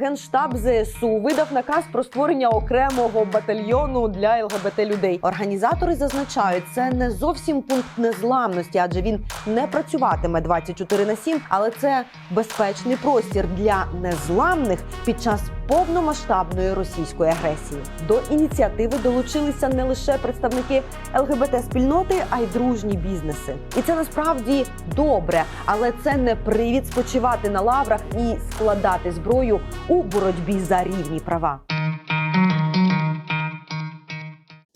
Генштаб ЗСУ видав наказ про створення окремого батальйону для ЛГБТ людей. Організатори зазначають, це не зовсім пункт незламності, адже він не працюватиме 24 на 7, але це безпечний простір для незламних під час повномасштабної російської агресії. До ініціативи долучилися не лише представники ЛГБТ спільноти, а й дружні бізнеси. І це насправді добре, але це не привід спочивати на лаврах і складати зброю у боротьбі за рівні права.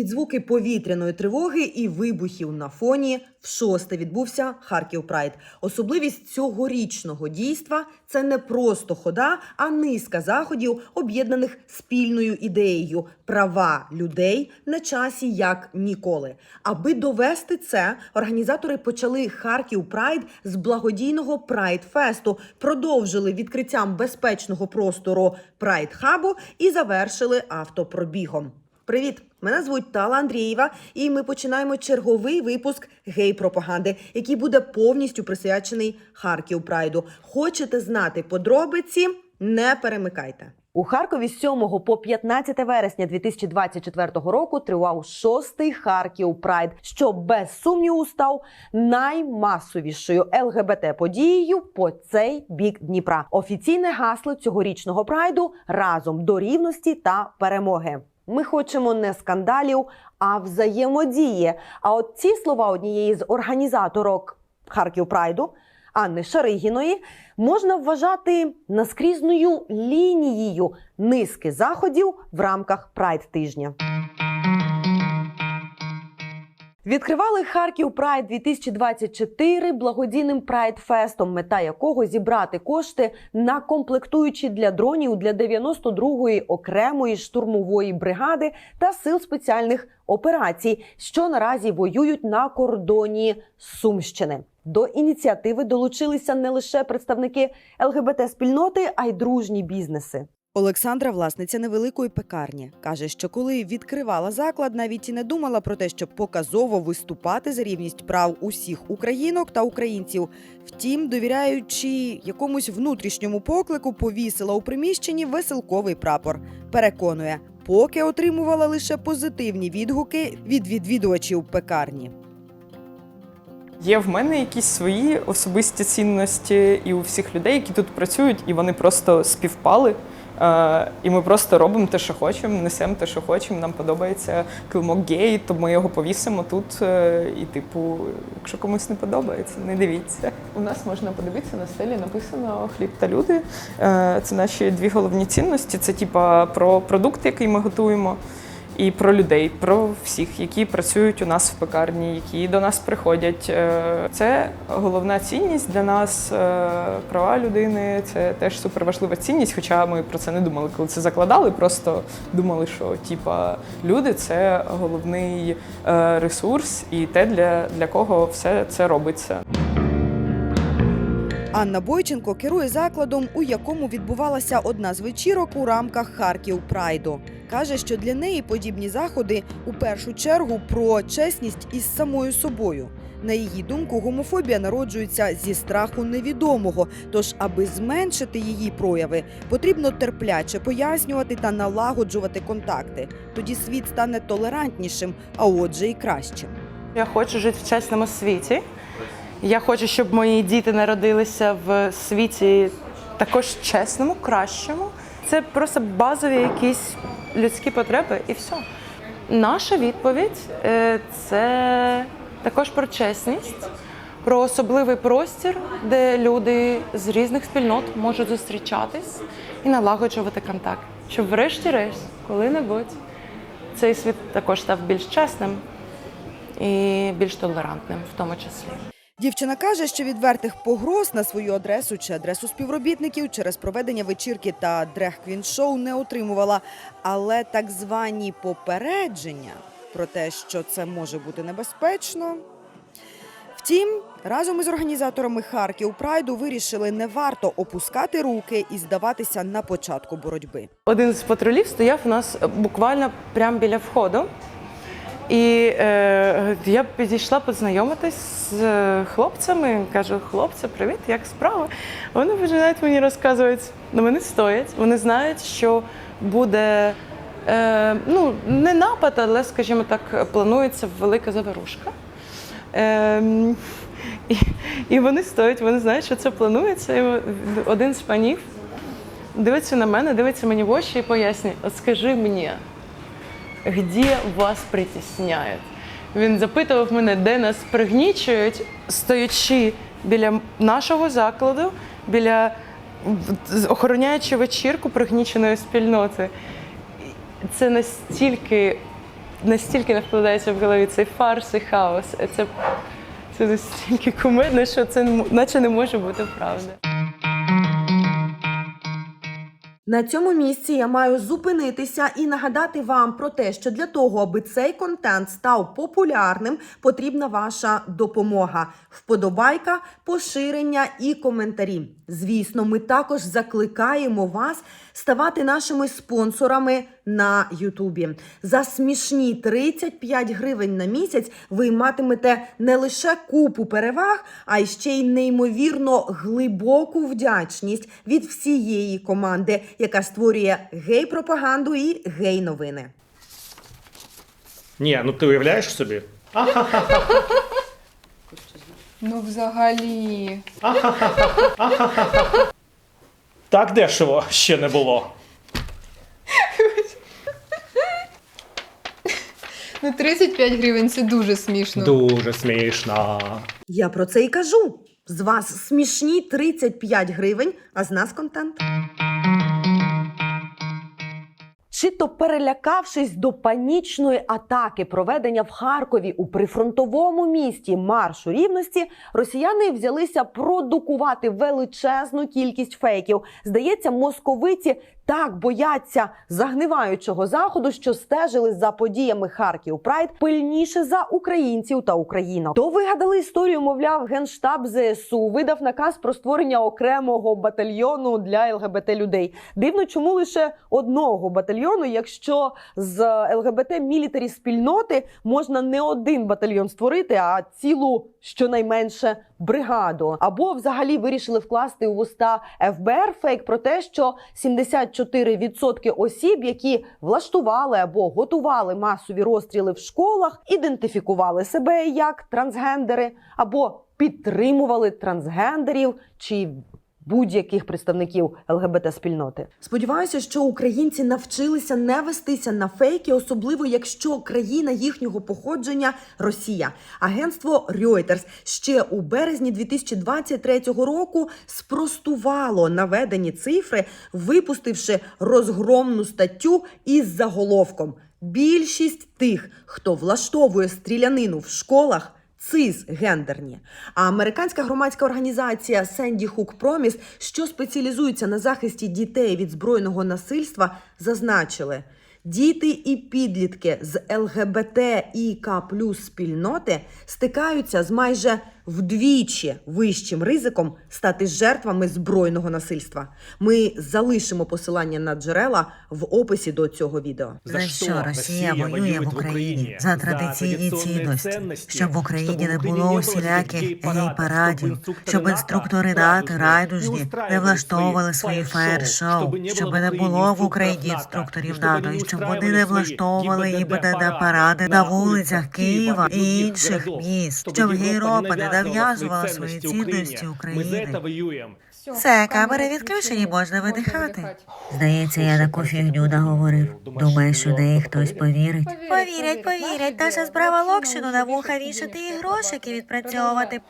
Під звуки повітряної тривоги і вибухів на фоні в шосте відбувся Харків Прайд. Особливість цьогорічного дійства це не просто хода, а низка заходів, об'єднаних спільною ідеєю права людей на часі як ніколи. Аби довести це, організатори почали Харків Прайд з благодійного Прайд Фесту, продовжили відкриттям безпечного простору Прайд Хабу і завершили автопробігом. Привіт! Мене звуть Тала Андрієва, і ми починаємо черговий випуск гей-пропаганди, який буде повністю присвячений Харків Прайду. Хочете знати подробиці? Не перемикайте. У Харкові з 7 по 15 вересня 2024 року тривав шостий Харків Прайд, що без сумніву став наймасовішою ЛГБТ подією по цей бік Дніпра. Офіційне гасло цьогорічного прайду разом до рівності та перемоги. Ми хочемо не скандалів, а взаємодії. А от ці слова однієї з організаторок Харків Прайду Анни Шаригіної можна вважати наскрізною лінією низки заходів в рамках Прайд тижня. Відкривали Харків Прайд 2024 благодійним прайд-фестом, мета якого зібрати кошти на комплектуючі для дронів для 92-ї окремої штурмової бригади та сил спеціальних операцій, що наразі воюють на кордоні Сумщини. До ініціативи долучилися не лише представники ЛГБТ спільноти, а й дружні бізнеси. Олександра, власниця невеликої пекарні, каже, що коли відкривала заклад, навіть і не думала про те, щоб показово виступати за рівність прав усіх українок та українців. Втім, довіряючи якомусь внутрішньому поклику, повісила у приміщенні веселковий прапор. Переконує, поки отримувала лише позитивні відгуки від відвідувачів пекарні. Є в мене якісь свої особисті цінності і у всіх людей, які тут працюють, і вони просто співпали. Е, І ми просто робимо те, що хочемо, несемо те, що хочемо. Нам подобається килимок гей, то ми його повісимо тут. е, І, типу, якщо комусь не подобається, не дивіться. У нас можна подивитися на стелі, написано хліб та люди. Е, Це наші дві головні цінності. Це типа про продукт, який ми готуємо і про людей, про всіх, які працюють у нас в пекарні, які до нас приходять. Е, Це головна цінність для нас. е, Права людини це теж суперважлива цінність. Хоча ми про це не думали, коли це закладали. Просто думали, що типа люди це головний е, ресурс, і те, для, для кого все це робиться. Анна Бойченко керує закладом, у якому відбувалася одна з вечірок у рамках Харків Прайду. Каже, що для неї подібні заходи у першу чергу про чесність із самою собою. На її думку, гомофобія народжується зі страху невідомого. Тож, аби зменшити її прояви, потрібно терпляче пояснювати та налагоджувати контакти. Тоді світ стане толерантнішим, а отже, і кращим. Я хочу жити в чесному світі. Я хочу, щоб мої діти народилися в світі також чесному, кращому. Це просто базові якісь людські потреби і все. Наша відповідь е, це також про чесність, про особливий простір, де люди з різних спільнот можуть зустрічатись і налагоджувати контакт. Щоб врешті-решт, коли-небудь, цей світ також став більш чесним і більш толерантним в тому числі. Дівчина каже, що відвертих погроз на свою адресу чи адресу співробітників через проведення вечірки та дрех-квін-шоу не отримувала. Але так звані попередження про те, що це може бути небезпечно. Втім, разом із організаторами Харків Прайду вирішили не варто опускати руки і здаватися на початку боротьби. Один з патрулів стояв у нас буквально прямо біля входу. І е, я підійшла познайомитись з е, хлопцями. Кажу, хлопці, привіт, як справа? Вони починають мені розказувати, на мене стоять. Вони знають, що буде е, ну, не напад, але, скажімо так, планується велика заворушка. Е, і, і вони стоять, вони знають, що це планується. І один з панів дивиться на мене, дивиться мені в очі і пояснює: от скажи мені, де вас притісняють? Він запитував мене, де нас пригнічують, стоячи біля нашого закладу, біля охороняючи вечірку пригніченої спільноти. Це настільки, настільки не вкладається в голові цей фарс і хаос. Це, це настільки кумедно, що це наче не може бути правда. На цьому місці я маю зупинитися і нагадати вам про те, що для того, аби цей контент став популярним, потрібна ваша допомога, вподобайка, поширення і коментарі. Звісно, ми також закликаємо вас ставати нашими спонсорами на Ютубі. За смішні 35 гривень на місяць ви матимете не лише купу переваг, а й ще й неймовірно глибоку вдячність від всієї команди, яка створює гей-пропаганду і гей-новини. Ні, ну ти уявляєш собі? Ну, взагалі. Так дешево ще не було. Ну, 35 гривень це дуже смішно. Дуже смішно. Я про це і кажу. З вас смішні 35 гривень, а з нас контент. Чи то перелякавшись до панічної атаки, проведення в Харкові у прифронтовому місті маршу рівності, росіяни взялися продукувати величезну кількість фейків. Здається, московиті так бояться загниваючого заходу, що стежили за подіями Харків Прайд пильніше за українців та Україну. То вигадали історію, мовляв, генштаб ЗСУ видав наказ про створення окремого батальйону для ЛГБТ людей. Дивно, чому лише одного батальйону, якщо з ЛГБТ мілітарі спільноти можна не один батальйон створити, а цілу щонайменше бригаду. Або взагалі вирішили вкласти у вуста ФБР фейк про те, що 74% осіб, які влаштували або готували масові розстріли в школах, ідентифікували себе як трансгендери або підтримували трансгендерів чи будь-яких представників ЛГБТ спільноти. Сподіваюся, що українці навчилися не вестися на фейки, особливо якщо країна їхнього походження Росія. Агентство Reuters ще у березні 2023 року спростувало наведені цифри, випустивши розгромну статтю із заголовком. Більшість тих, хто влаштовує стрілянину в школах. Цисгендерні. А американська громадська організація Сенді Хук Проміс, що спеціалізується на захисті дітей від збройного насильства, зазначили. Діти і підлітки з ЛГБТ і К спільноти стикаються з майже вдвічі вищим ризиком стати жертвами збройного насильства. Ми залишимо посилання на джерела в описі до цього відео. За що Росія воює в Україні? За традиційні цінності, щоб в Україні не було усіляких гей-парадів, щоб інструктори НАТО райдужні не влаштовували свої фаєр-шоу, щоб не було в Україні інструкторів НАТО, і щоб вони не влаштовували іменно паради на вулицях Києва і інших міст, щоб Європа не нав'язувала свої цінності України. воюємо. Все, камери відключені, можна видихати. Здається, я таку фігню наговорив. Думаю, що неї хтось повірить. Повірять, повірять. Наша справа Локшину на вуха вішати і грошики відпрацьовувати.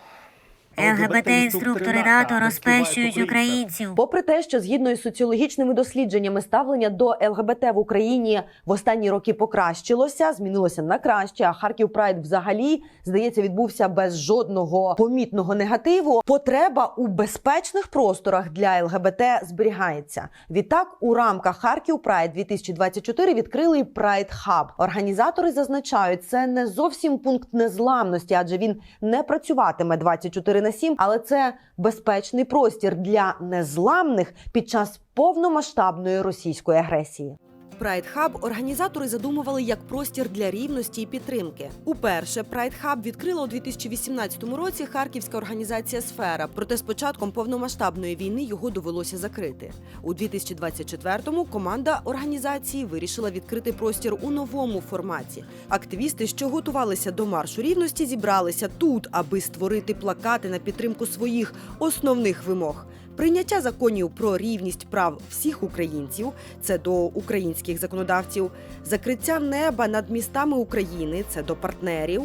ЛГБТ-інструктори НАТО розпещують українців. Попри те, що згідно із соціологічними дослідженнями ставлення до ЛГБТ в Україні в останні роки покращилося, змінилося на краще. А Харків Прайд взагалі здається відбувся без жодного помітного негативу. Потреба у безпечних просторах для ЛГБТ зберігається. Відтак, у рамках Харків Прайд 2024 відкрили Прайд Хаб. Організатори зазначають, це не зовсім пункт незламності, адже він не працюватиме 24 на 7, але це безпечний простір для незламних під час повномасштабної російської агресії. Pride Hub організатори задумували як простір для рівності і підтримки. Уперше Pride Hub відкрила у 2018 році харківська організація Сфера. Проте з початком повномасштабної війни його довелося закрити. У 2024-му команда організації вирішила відкрити простір у новому форматі. Активісти, що готувалися до маршу рівності, зібралися тут, аби створити плакати на підтримку своїх основних вимог. Прийняття законів про рівність прав всіх українців це до українських законодавців, закриття неба над містами України це до партнерів,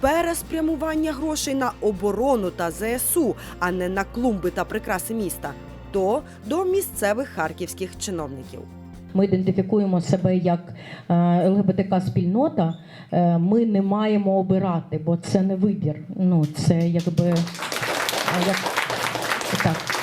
переспрямування грошей на оборону та ЗСУ, а не на клумби та прикраси міста. То до місцевих харківських чиновників. Ми ідентифікуємо себе як е, ЛГБТК-спільнота. Е, Ми не маємо обирати, бо це не вибір. Ну це якби як так.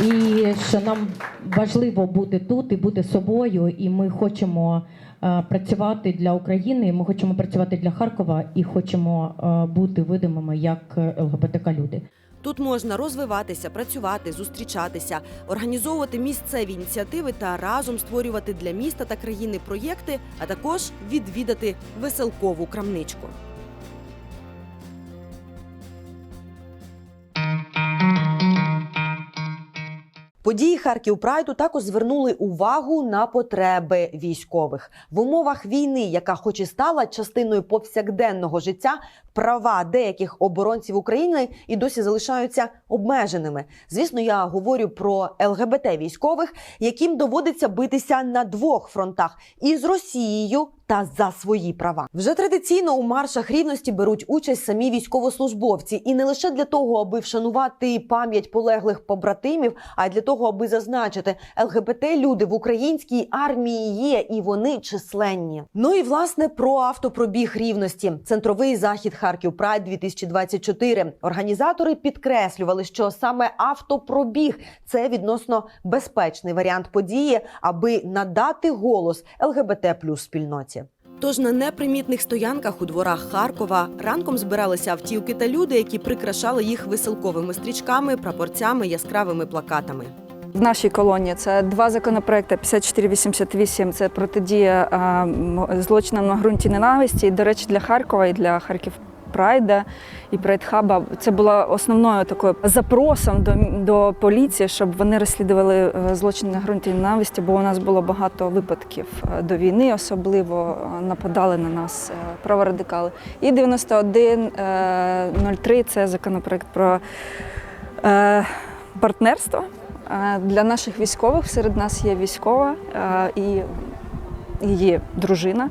І що нам важливо бути тут і бути собою, і ми хочемо е, працювати для України. Ми хочемо працювати для Харкова і хочемо е, бути видимими як ЛГБТК-люди. Тут можна розвиватися, працювати, зустрічатися, організовувати місцеві ініціативи та разом створювати для міста та країни проєкти, а також відвідати веселкову крамничку. Події Харків Прайду також звернули увагу на потреби військових в умовах війни, яка, хоч і стала частиною повсякденного життя, права деяких оборонців України і досі залишаються обмеженими. Звісно, я говорю про ЛГБТ військових, яким доводиться битися на двох фронтах із Росією та за свої права. Вже традиційно у маршах рівності беруть участь самі військовослужбовці, і не лише для того, аби вшанувати пам'ять полеглих побратимів, а й для того, аби зазначити, ЛГБТ люди в українській армії є, і вони численні. Ну і власне про автопробіг рівності. Центровий захід Харків Прайд 2024. Організатори підкреслювали, що саме автопробіг це відносно безпечний варіант події, аби надати голос ЛГБТ плюс спільноті. Тож на непримітних стоянках у дворах Харкова ранком збиралися автівки та люди, які прикрашали їх веселковими стрічками, прапорцями, яскравими плакатами. В нашій колонії це два законопроекти 5488 – це протидія злочинам на ґрунті ненависті. До речі, для Харкова і для Харків Прайда і Прайдхаба це було основною такою запросом до, до поліції, щоб вони розслідували е, злочини на ґрунті ненависті, бо у нас було багато випадків е, до війни, особливо е, нападали на нас праворадикали. І 9103 – це законопроект про партнерство. Для наших військових серед нас є військова і її дружина,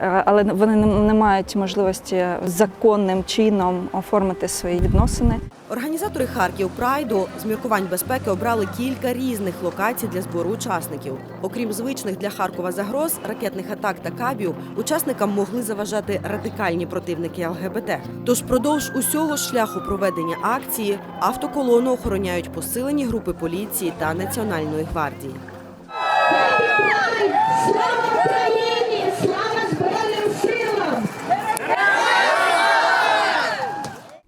але вони не- не мають можливості законним чином оформити свої відносини. Організатори Харків Прайду з міркувань безпеки обрали кілька різних локацій для збору учасників. Окрім звичних для Харкова загроз, ракетних атак та кабів, учасникам могли заважати радикальні противники ЛГБТ. Тож впродовж усього шляху проведення акції автоколону охороняють посилені групи поліції та національної гвардії. Слава Україні!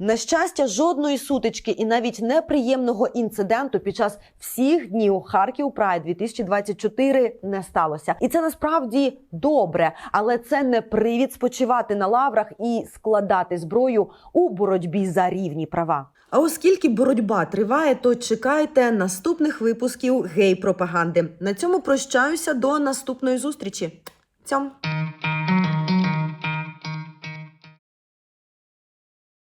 На щастя, жодної сутички і навіть неприємного інциденту під час всіх днів Харків Прайд 2024 не сталося. І це насправді добре, але це не привід спочивати на лаврах і складати зброю у боротьбі за рівні права. А оскільки боротьба триває, то чекайте наступних випусків гей-пропаганди. На цьому прощаюся до наступної зустрічі. Цьом!